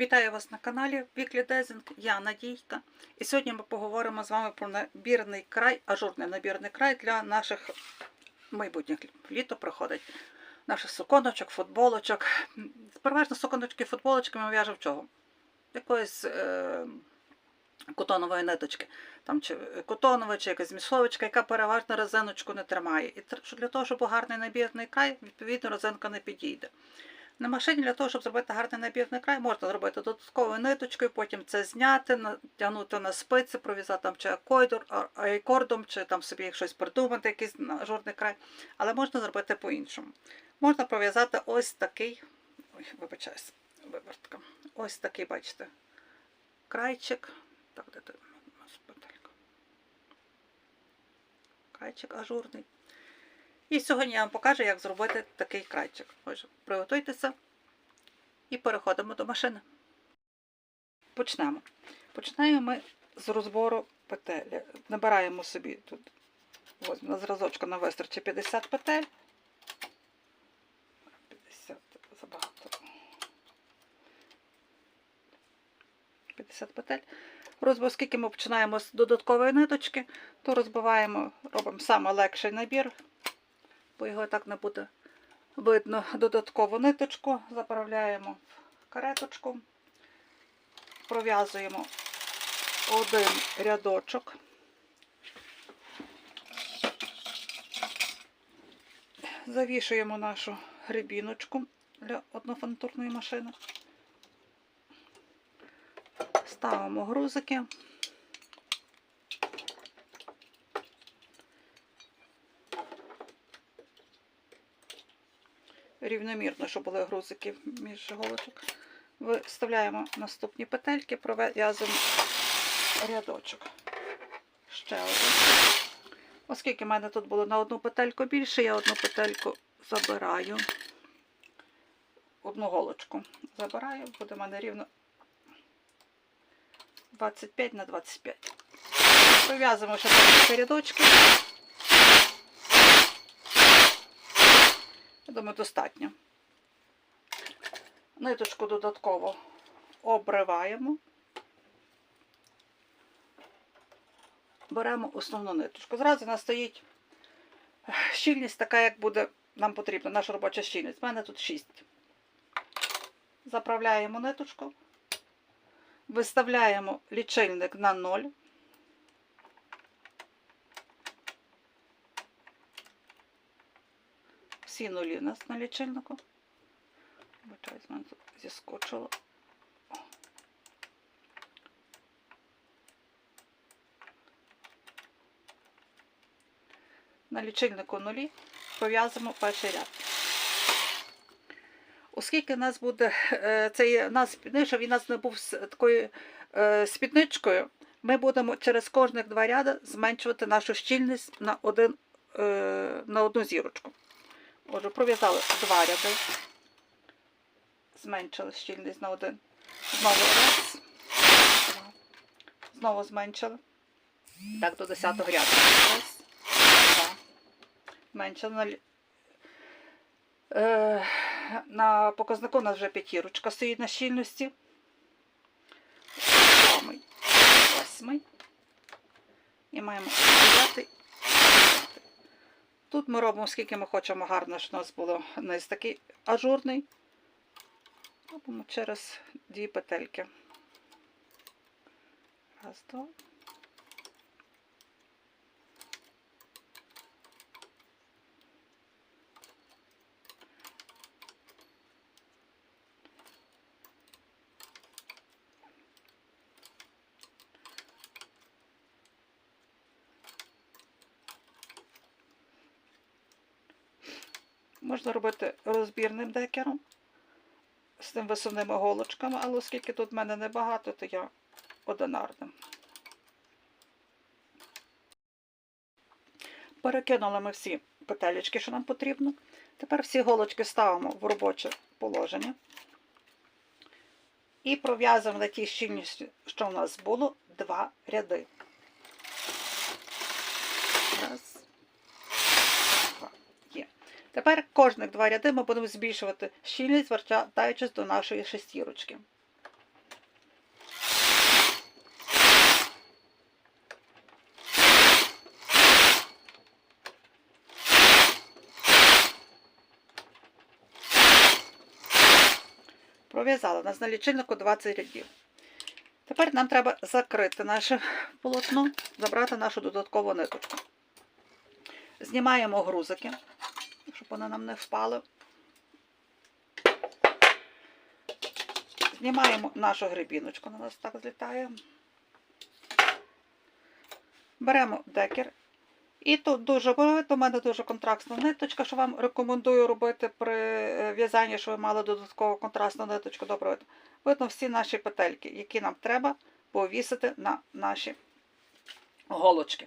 Вітаю вас на каналі Віклі Дезінг, я Надійка. І сьогодні ми поговоримо з вами про набірний край, ажурний набірний край для наших майбутніх літо проходить. Наших суконочок, футболочок. Переважно суконочки, футболочки ми в'яжемо чого? Якоїсь е, котонової ниточки. Там чи котонова, чи якась мішовочка, яка переважно резиночку не тримає. І для того, щоб гарний набірний край, відповідно, резинка не підійде. На машині для того, щоб зробити гарний набірний край, можна зробити додатковою ниточкою, потім це зняти, натягнути на спиці, пров'язати там чи айкордом, чи там собі щось придумати, якийсь ажурний край. Але можна зробити по-іншому. Можна пров'язати ось такий, ой, вибачаюсь, вивертка. Ось такий, бачите, крайчик. Так, де ти? Крайчик ажурний. І сьогодні я вам покажу, як зробити такий крайчик. Отже, приготуйтеся і переходимо до машини. Почнемо. Починаємо ми з розбору петель. Набираємо собі тут ось на зразочку на вистрочі 50 петель. 50 забагато. 50 петель. Розбив, оскільки ми починаємо з додаткової ниточки, то розбиваємо, робимо саме легший набір бо його так не буде видно. Додаткову ниточку заправляємо в кареточку, пров'язуємо один рядочок. Завішуємо нашу гребіночку для однофантурної машини. Ставимо грузики. Рівномірно, щоб були грузики між голочок. Виставляємо наступні петельки, пров'язуємо рядочок. Ще один. Оскільки в мене тут було на одну петельку більше, я одну петельку забираю. Одну голочку забираю, буде в мене рівно 25 на 25. Пров'язуємо ще такі рядочки. Я думаю, достатньо. Ниточку додатково обриваємо. Беремо основну ниточку. Зразу нас стоїть щільність така, як буде нам потрібна, наша робоча щільність. У мене тут 6. Заправляємо ниточку, виставляємо лічильник на 0. Всі нулі у нас на лічильнику. Бачаю, з мене зіскочило. На лічильнику нулі пров'язуємо перший ряд. Оскільки у нас буде е, це є, у нас спідничка, він у нас не був з такою е, спідничкою, ми будемо через кожних два ряди зменшувати нашу щільність на, один, е, на одну зірочку. Отже, пров'язали два ряди, зменшили щільність на один. Знову раз. Знову зменшили. Так, до 10 ряду. Раз, два. Зменшили на, е, на показнику у нас вже п'ятірочка стоїть на щільності. Восьмий. І маємо дев'ятий. Тут ми робимо, скільки ми хочемо гарно, щоб у нас було низ такий ажурний. Робимо через дві петельки. Раз, два. Можна робити розбірним декером з тим висувними голочками, але оскільки тут в мене небагато, то я одинарним. Перекинули ми всі петелечки, що нам потрібно. Тепер всі голочки ставимо в робоче положення. І пров'язуємо на тій щільності, що в нас було, два ряди. Раз. Тепер кожних два ряди ми будемо збільшувати щільність, вертаючись до нашої шестірочки. Пров'язала нас на лічильнику 20 рядів. Тепер нам треба закрити наше полотно, забрати нашу додаткову ниточку. Знімаємо грузики щоб вони нам не впали. Знімаємо нашу грибіночку, вона у нас так злітає. Беремо декер. І тут дуже у мене дуже контрастна ниточка, що вам рекомендую робити при е, в'язанні, що ви мали додаткову контрастну ниточку. Добре, видно всі наші петельки, які нам треба повісити на наші голочки.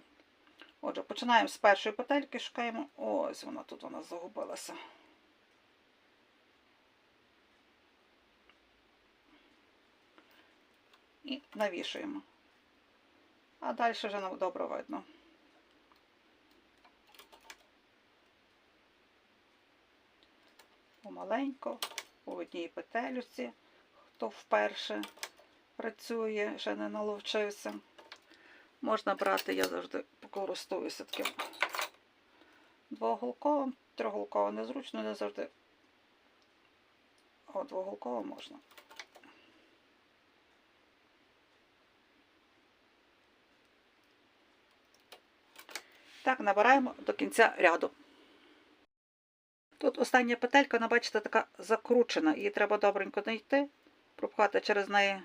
Отже, починаємо з першої петельки, шукаємо. Ось вона тут у нас загубилася. І навішуємо. А далі вже нам добре видно. Помаленько, по одній петелюці, хто вперше працює, ще не наловчився. Можна брати, я завжди користуюся таким двоголковим, трьохголковим незручно, не завжди. О, двоголковим можна. Так, набираємо до кінця ряду. Тут остання петелька, вона, бачите, така закручена. Її треба добренько знайти, пропхати через неї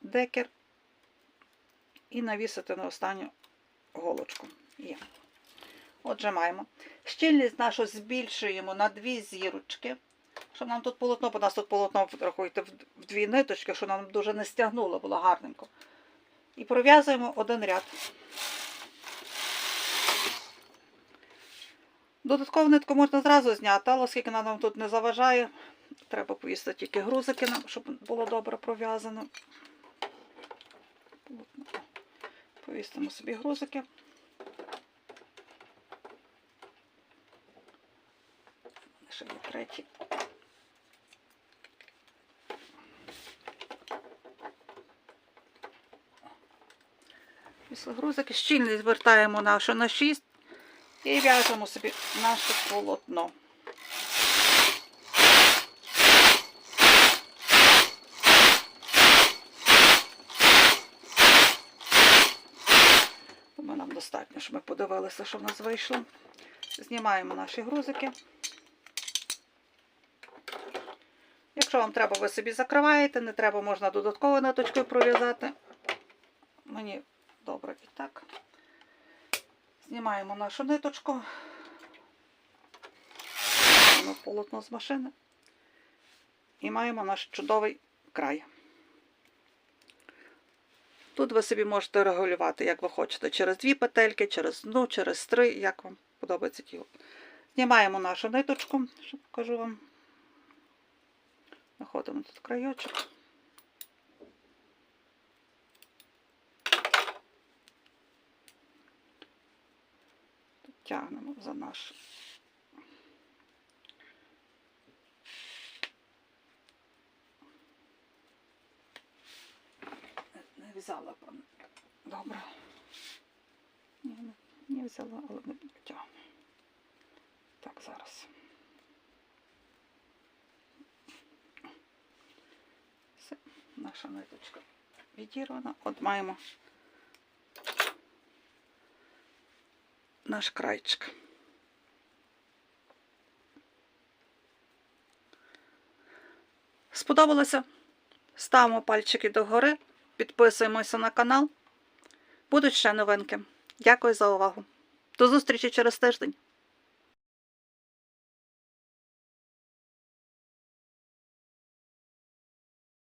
декер і навісити на останню голочку. Є. Отже, маємо. Щільність нашу збільшуємо на дві зірочки. Щоб нам тут полотно, бо нас тут полотно рахуйте в дві ниточки, щоб нам дуже не стягнуло, було гарненько. І пров'язуємо один ряд. Додаткову нитку можна зразу зняти, але оскільки вона нам тут не заважає, треба повісити тільки грузики, щоб було добре пров'язано. Повісимо собі грузики. Ще є третій. Після грузики щільність звертаємо нашу на 6 і в'яжемо собі наше полотно. Думаю, нам достатньо, щоб ми подивилися, що в нас вийшло. Знімаємо наші грузики. Якщо вам треба, ви собі закриваєте, не треба, можна додатковою ниточкою пров'язати. Мені добре і так. Знімаємо нашу ниточку. Полотно з машини. І маємо наш чудовий край. Тут ви собі можете регулювати, як ви хочете, через дві петельки, через одну, через три, як вам подобається тіло. Знімаємо нашу ниточку, що покажу вам. Знаходимо тут крайочок. Тягнемо за наш. Не взяла, пане. Добре. Ні, не, взяла, але не тягну. Так, зараз. Все, наша ниточка відірвана. От маємо наш крайчик. Сподобалося? Ставимо пальчики догори, підписуємося на канал. Будуть ще новинки. Дякую за увагу. До зустрічі через тиждень.